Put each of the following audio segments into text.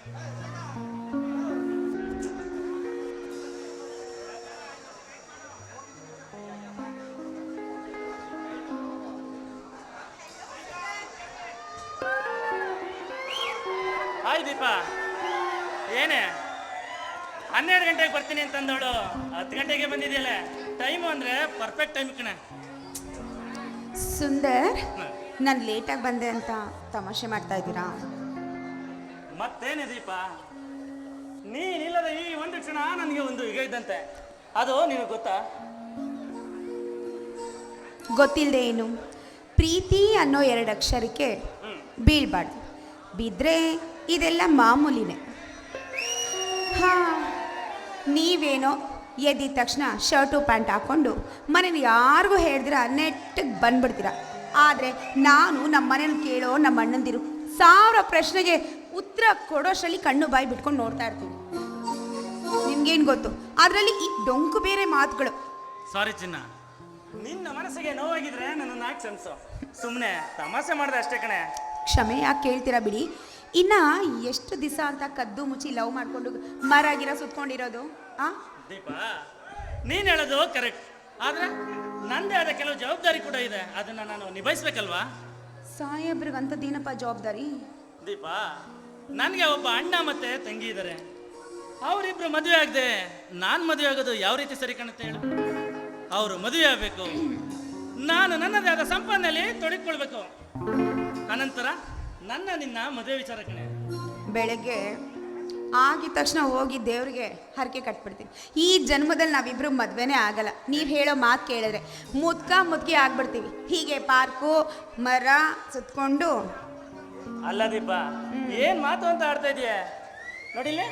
Hi ದೀಪ. ಏನೇ? ಹನ್ನೆರಡು ಗಂಟೆಗೆ ಬರ್ತೀನಿ ಅಂತಂದೋಳು ಹತ್ತು ಗಂಟೆಗೆ ಬಂದಿದೆಯಲ್ಲ? ಟೈಮು ಅಂದರೆ ಪರ್ಫೆಕ್ಟ್ ಟೈಮ್ ಕಣ. ಸುಂದರ್ ನಾನು ಲೇಟಾಗಿ ಬಂದೆ ಅಂತ ತಮಾಷೆ ಮಾಡ್ತಾ ಇದ್ದೀರಾ? ಮತ್ತೇನೆ ದೀಪ. ನೀನಿಲ್ಲದ ಈ ಒಂದು ಕ್ಷಣ ನನಗೆ ಒಂದು ಯುಗ ಇದ್ದಂತೆ. ಅದು ನಿನಗೆ ಗೊತ್ತಾ? ಗೊತ್ತಿಲ್ಲದೆ ಏನು? ಪ್ರೀತಿ ಅನ್ನೋ ಎರಡು ಅಕ್ಷರಕ್ಕೆ ಬೀಳ್ಬಾರ್ದು. ಬಿದ್ದರೆ ಇದೆಲ್ಲ ಮಾಮೂಲಿನೇ. ಹಾ ನೀವೇನೋ ಎದ್ದಿದ ತಕ್ಷಣ ಶರ್ಟು ಪ್ಯಾಂಟ್ ಹಾಕ್ಕೊಂಡು ಮನೇಲಿ ಯಾರಿಗೂ ಹೇಳಿದ್ರ ನೆಟ್ಟಿಗೆ ಬಂದ್ಬಿಡ್ತೀರ. ಆದರೆ ನಾನು ನಮ್ಮ ಮನೇಲಿ ಕೇಳೋ ನಮ್ಮ ಅಣ್ಣಂದಿರು ಸಾವಿರ ಪ್ರಶ್ನೆಗೆ ಉತ್ತರ ಕೊಡೋಷ್ಟರಲ್ಲಿ ಕಣ್ಣು ಬಾಯಿ ಬಿಟ್ಕೊಂಡು ನೋಡ್ತಾ ಇರ್ತೀನಿ ನಿಮ್ಗೇನು ಗೊತ್ತು? ಅದರಲ್ಲಿ ಈ ಡೊಂಕು ಬೇರೆ ಮಾತುಗಳು. ಸಾರಿ ಚಿನ್ನ. ನಿನ್ನ ಮನಸ್ಸಿಗೆ ನೋವಾಗಿದ್ರೆ ನನ್ನ ನಾಲ್ಕು ಸೆನ್ಸು ಸುಮ್ಮನೆ ತಮಾಷೆ ಮಾಡಿದೆ ಅಷ್ಟೇ ಕಣೆ. ಕ್ಷಮೆ ಯಾಕೆ ಕೇಳ್ತೀರಾ ಬಿಡಿ? ಇನ್ನ ಎಷ್ಟು ದಿವಸ ಅಂತ ಕದ್ದು ಮುಚ್ಚಿ ಲವ್ ಮಾಡ್ಕೊಂಡು ಮರಾಗಿರ ಸುತ್ಕೊಂಡಿರೋದು ಆ? ದೀಪ ನೀನು ಹೇಳೋದು ಕರೆಕ್ಟ್. ಆದ್ರೆ ನಂದೇ ಆದ ಕೆಲವು ಜವಾಬ್ದಾರಿ ಕೂಡ ಇದೆ. ಅದನ್ನ ನಾನು ನಿಭಾಯಿಸ್ಬೇಕಲ್ವಾ? ಸಾಹೇಬ್ರಿಗಂಥದ್ದೇನಪ್ಪ ಜವಾಬ್ದಾರಿ? ದೀಪ ನನಗೆ ಒಬ್ಬ ಅಣ್ಣ ಮತ್ತೆ ತಂಗಿ ಇದ್ದಾರೆ ಅವರಿಬ್ರು ಮದುವೆ ಆಗದೆ ನಾನು ಮದುವೆ ಆಗೋದು ಯಾವ ರೀತಿ ಸರಿ ಕಾಣುತ್ತೆ ಹೇಳು. ಅವರು ಮದುವೆ ಆಗಬೇಕು. ನಾನು ನನ್ನದೇ ಆದ ಸಂಪಾದನೆಯಲ್ಲಿ ತೊಡಗಿಕೊಳ್ಬೇಕು ಅನಂತರ ನನ್ನ ನಿನ್ನ ಮದುವೆ ವಿಚಾರ ಕಣೆ. ಬೆಳಗ್ಗೆ ಆಗಿದ ತಕ್ಷಣ ಹೋಗಿ ದೇವ್ರಿಗೆ ಹರಕೆ ಕಟ್ಬಿಡ್ತೀನಿ. ಈ ಜನ್ಮದಲ್ಲಿ ನಾವಿಬ್ರು ಮದುವೆನೇ ಆಗಲ್ಲ. ನೀವು ಹೇಳೋ ಮಾತು ಕೇಳಿದ್ರೆ ಮುದ್ಕ ಮುದ್ಕಿ ಆಗ್ಬಿಡ್ತೀವಿ. ಹೀಗೆ ಪಾರ್ಕು ಮರ ಸುತ್ಕೊಂಡು. ಅಲ್ಲ ದೀಪ ಏನ್ ಮಾತು ಅಂತ ಆಡ್ತಾ ಇದೀಯ? ನೋಡಿಲ್ಲ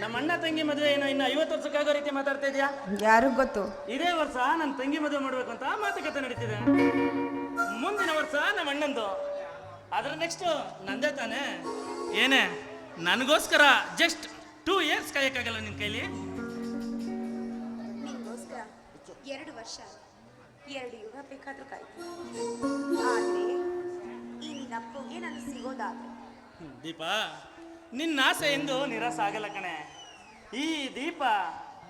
ನಮ್ಮ ಅಣ್ಣ ತಂಗಿ ಮದುವೆ ಏನೋ ಇನ್ನು ಐವತ್ತು ವರ್ಷಕ್ಕಾಗೋ ರೀತಿ ಮಾತಾಡ್ತಾ ಇದೀಯಾ? ಯಾರಿಗ್ ಗೊತ್ತು? ಇದೇ ವರ್ಷ ನನ್ನ ತಂಗಿ ಮದುವೆ ಮಾಡ್ಬೇಕು ಅಂತ ಮಾತುಕತೆ ನಡೀತಿದೆ. ಮುಂದಿನ ವರ್ಷ ನಮ್ಮ ಅಣ್ಣಂದು. ಅದ್ರ ನೆಕ್ಸ್ಟ್ ನಂದೇ ತಾನೆ. ಏನೇ ನನಗೋಸ್ಕರ ಜಸ್ಟ್ ಟೂ ಇಯರ್ಸ್ ಕಾಯಕ್ಕಾಗಲ್ಲ ನಿನ್ನ ಕೈಲಿ? ನಿಮಗೋಸ್ಕರ ಎರಡು ವರ್ಷ ಎರಡು ಯುಗ ಬೇಕಾದ್ರೂ ಕಾಯ್ತು ಆದರೆ ಈ ನಪ್ಪುಗೆ ನಾನು ಸಿಗೋದಾದ್ರೆ ದೀಪ ನಿನ್ನ ಆಸೆ ಎಂದು ನಿರಾಸೆ ಆಗಲ್ಲ ಕಣೆ. ಈ ದೀಪ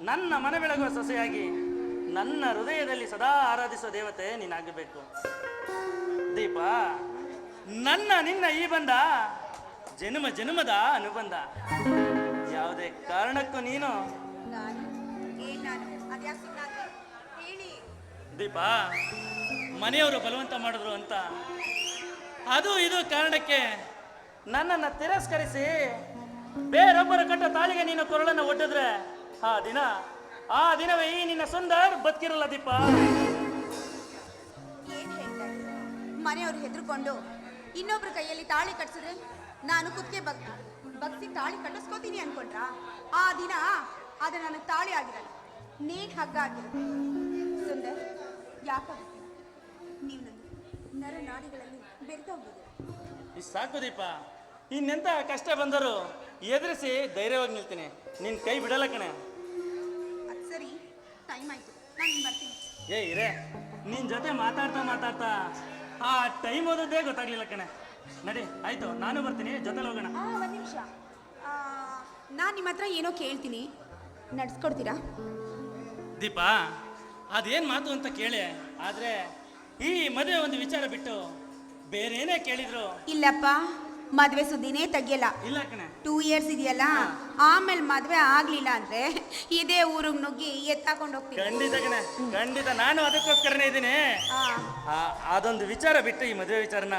ನನ್ನ ಮನೆ ಬೆಳಗುವ ಸೊಸೆಯಾಗಿ ನನ್ನ ಹೃದಯದಲ್ಲಿ ಸದಾ ಆರಾಧಿಸುವ ದೇವತೆ ನೀನಾಗಬೇಕು. ದೀಪ ನನ್ನ ನಿನ್ನ ಈ ಬಂಧ ಜನ್ಮ ಜನ್ಮದ ಅನುಬಂಧ. ಯಾವುದೇ ಕಾರಣಕ್ಕೂ ನೀನು ದೀಪ ಮನೆಯವರು ಬಲವಂತ ಮಾಡಿದ್ರು ಅಂತ. ಅದು ಇದು ಕಾರಣಕ್ಕೆ ನನ್ನನ್ನು ತಿರಸ್ಕರಿಸಿ ಬೇರೊಬ್ಬರ ಕಟ್ಟ ತಾಳಿಗೆ ನೀನು ಕೊರಳನ್ನು ಒಡ್ಡಿದ್ರೆ ಆ ದಿನ, ಆ ದಿನವೇ ಈ ನಿನ್ನ ಸುಂದರ್ ಬದುಕಿರಲ್ಲ ದೀಪ ಏನ್ ಹೆದರ್ಕೊಂಡು ಇನ್ನೊಬ್ರ ಕೈಯಲ್ಲಿ ತಾಳಿ ಕಟ್ಸಿದ್ರೆ ನಾನು ಕುತ್ತಿಗೆ ಬಗ್, ಬಗ್ಸಿ ತಾಳಿ ಕಟ್ಟಿಸ್ಕೋತೀನಿ ಅನ್ಕೊಂಡ್ರಾ? ಆ ದಿನ ಅದು ನನಗೆ ತಾಳಿ ಆಗಿರಲ್ಲ ನೀಟ್ ಹಗ್ಗ ಆಗಿರುತ್ತೆ. ಸುಂದರ್, ಯಾಕೆ? ನೀವು ನನ್ನ ನರನಾಡಿಗಳಲ್ಲಿ ಬೆರೆತೋಗಿದೆ ಇಷ್ಟು ಸಾಕು ದೀಪ. ಇನ್ನೆಂತ ಕಷ್ಟ ಬಂದರು ಎದುರಿಸಿ ಧೈರ್ಯವಾಗಿ ನಿಲ್ತೀನಿ. ನಿನ್ನ ಕೈ ಬಿಡಲ್ಲ ಕಣೆ. ಅದು ಸರಿ ಟೈಮ್ ಆಯ್ತು. ನಾನು ಬರ್ತೀನಿ. ಏ ಇರೇ ನಿನ್ನ ಜೊತೆ ಮಾತಾಡ್ತಾ ಮಾತಾಡ್ತಾ ಆ ಟೈಮ್ ಓದೋದೇ ಗೊತ್ತಾಗ್ಲಿಲ್ಲ ಕಣೆ. ನಡಿ ಆಯ್ತು ನಾನು ಬರ್ತೀನಿ ಜೊತೆಲಿ ಹೋಗೋಣ. ಆ ಒಂದು ನಿಮಿಷ. ನಾನು ನಿಮ್ಮ ಹತ್ರ ಏನೋ ಕೇಳ್ತೀನಿ. ನಡ್ಸ್ಕೊಡ್ತೀರಾ? ದೀಪಾ ಅದೇನ್ ಮಾತು ಅಂತ ಕೇಳಿ ಆದ್ರೆ ಈ ಮದುವೆ ಒಂದು ವಿಚಾರ ಬಿಟ್ಟು ಬೇರೇನೇ ಕೇಳಿದ್ರು? ಇಲ್ಲಪ್ಪ ಮದ್ವೆ ಸುದ್ದಿನೇ ತೆಗಿಯಲ್ಲ. ಇಲ್ಲ ಕಣೆ. ಟೂ ಇಯರ್ಸ್ ಇದೆಯಲ್ಲ? ಆಮೇಲೆ ಮದ್ವೆ ಆಗ್ಲಿಲ್ಲ ಅಂದ್ರೆ ಇದೇ ಊರಿಗೆ ನುಗ್ಗಿ ಎತ್ತಾಕೊಂಡು ಹೋಗ್ತೀನಿ ಖಂಡಿತ ಕಣೆ ಖಂಡಿತ ನಾನು ಅದಕ್ಕೋಸ್ಕರನೇ ಇದ್ದೀನಿ. ಆ, ಅದೊಂದು ವಿಚಾರ ಬಿಟ್ಟು ಈ ಮದುವೆ ವಿಚಾರನ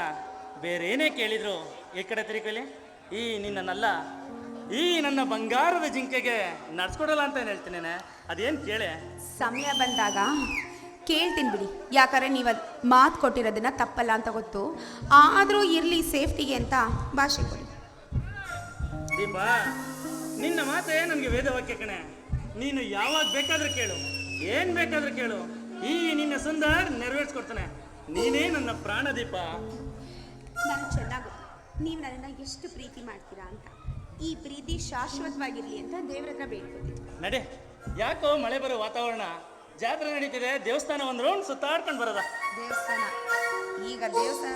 ಬೇರೇನೇ ಕೇಳಿದ್ರು? ಈ ಕಡೆ ತಿರುಗಲಿ ಈ ನಿನ್ನನ್ನಲ್ಲ ಈ ನನ್ನ ಬಂಗಾರದ ಜಿಂಕೆಗೆ ನಡ್ಸ್ಕೊಡಲ್ಲ ಅಂತ ಏನ್ ಹೇಳ್ತೀನಿ ಅದೇನ್ ಕೇಳೆ? ಸಮಯ ಬಂದಾಗ ಕೇಳ್ತೀನಿ ಬಿಡಿ. ಯಾಕಂದರೆ ನೀವು ಅದು ಮಾತು ಕೊಟ್ಟಿರೋದನ್ನ ತಪ್ಪಲ್ಲ ಅಂತ ಗೊತ್ತು. ಆದರೂ ಇರಲಿ ಸೇಫ್ಟಿಗೆ ಅಂತ ಭಾಷೆ ಕೊಡಿ. ದೀಪ ನಿನ್ನ ಮಾತೇ ನನಗೆ ವೇದವಾಕ್ಯ ಕಣೆ. ನೀನು ಯಾವಾಗ ಬೇಕಾದ್ರೂ ಕೇಳು. ಏನ್ ಬೇಕಾದ್ರೂ ಕೇಳು. ಈ ನಿನ್ನ ಸುಂದರ್ ನೆರವೇರಿಸ್ಕೊಡ್ತಾನೆ. ನೀನೇ ನನ್ನ ಪ್ರಾಣ ದೀಪ. ಚೆನ್ನಾಗು ಚೆನ್ನಾಗಿ. ನೀವು ನನ್ನ ಎಷ್ಟು ಪ್ರೀತಿ ಮಾಡ್ತೀರಾ ಅಂತ. ಈ ಪ್ರೀತಿ ಶಾಶ್ವತವಾಗಿರಲಿ ಅಂತ ದೇವ್ರ ಹತ್ರ ಬೇಡ್ಕೊತೀನಿ. ನಡೆ ಯಾಕೋ ಮಳೆ ಬರೋ ವಾತಾವರಣ. ಜಾತ್ರೆ ನಡೀತಿದೆ ದೇವಸ್ಥಾನ ಒಂದು ರೌಂಡ್ ಸುತ್ತಾಡ್ಕೊಂಡು ಬರೋದ. ದೇವಸ್ಥಾನ. ಈಗ ದೇವಸ್ಥಾನ